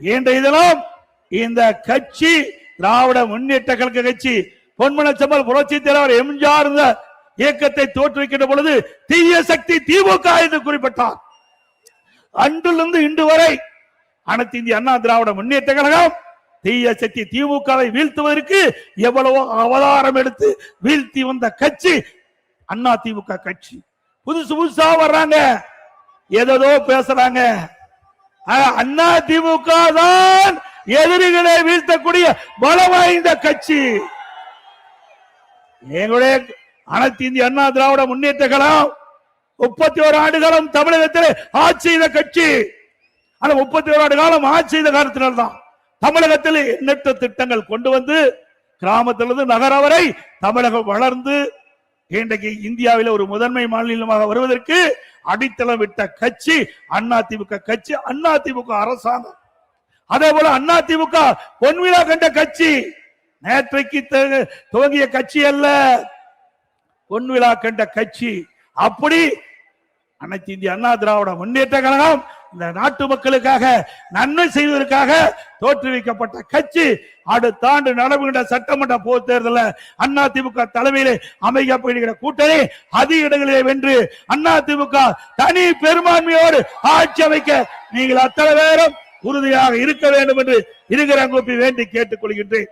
இன்றைய தினம் இந்த கட்சி திராவிட முன்னேற்ற கழக கட்சி பொன்மனச்சம்பல் புரட்சி தலைவர் எம்ஜிஆர் இயக்கத்தை தோற்றுவிக்கின்ற பொழுது தீய சக்தி திமுக என்று குறிப்பிட்டார். அன்றிலிருந்து இன்று வரை அனைத்து இந்திய அண்ணா திராவிட முன்னேற்ற கழகம் தீய சக்தி திமுகவை வீழ்த்துவதற்கு எவ்வளவோ அவதாரம் எடுத்து வீழ்த்தி வந்த கட்சி அண்ணா திமுக கட்சி. புதுசு புதுசா வர்றாங்க. ஏதோ பேசுறாங்க. அண்ணா திமுக தான் எதிரிகளை வீழ்த்தக்கூடிய பலம் வாய்ந்த கட்சி. எங்களுடைய அனைத்து இந்திய அண்ணா திராவிட முன்னேற்ற கழகம் முப்பத்தி ஒரு ஆண்டு காலம் தமிழகத்தில் ஆட்சி செய்த கட்சி. ஆனா முப்பத்தி ஒரு ஆண்டு காலம் ஆட்சி செய்த காலத்தினால்தான் தமிழகத்தில் எண்ணற்ற திட்டங்கள் கொண்டு வந்து கிராமத்திலிருந்து நகர வரை தமிழகம் வளர்ந்து இன்றைக்கு இந்தியாவில் ஒரு முதன்மை மாநிலமாக வருவதற்கு அடித்தளம் விட்ட கட்சி அண்ணா திமுக கட்சி அண்ணா திமுக அரசாங்கம். அதே போல அண்ணா திமுக பொன்விழா கண்ட கட்சி. நேற்றைக்கு துவங்கிய கட்சி அல்ல. பொன்விழா கண்ட கட்சி. அப்படி அனைத்து இந்திய அண்ணா திராவிட முன்னேற்ற கழகம் இந்த நாட்டு மக்களுக்காக நன்மை செய்வதற்காக தோற்றுவிக்கப்பட்ட கட்சி அடுத்த ஆண்டு நடைபெறுகின்ற சட்டமன்ற பொது தேர்தலில் அண்ணா திமுக தலைமையிலே அமைக்கப்படுகிற கூட்டணி அதிக இடங்களிலே வென்று அண்ணா திமுக தனி பெரும்பான்மையோடு ஆட்சி அமைக்க நீங்கள் அத்தனை பேரும் உறுதியாக இருக்க வேண்டும் என்று இருக்கிற கூப்பி வேண்டி கேட்டுக் கொள்கின்றேன்